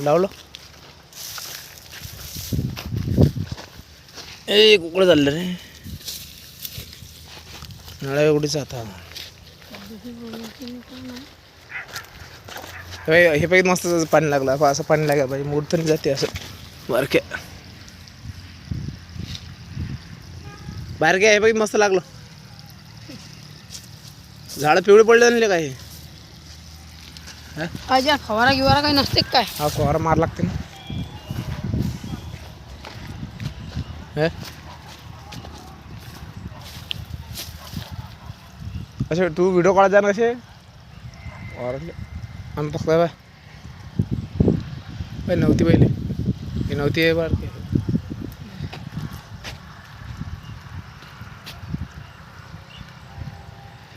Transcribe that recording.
लावलं? ए कुकडं चाललं रे. नळा एवढीच आता. हे पाहिजे मस्त पाणी लागलं. पहा, असं पाणी लागायला पाहिजे. मूड जाते असं. बारक्या. बारक्या हे पाहिजे मस्त लागलं. झाडं पिवळे पडले नाही काय हे? काय ज्या फवारा गिवारा काही नसते काय? हा फवारा मार लागते ना. हे? असे तू व्हिडिओ काढत जा ना कसे ओरडले आणि फक्त बाय बाय नव्हती पहिले. ही नव्हती आहे बार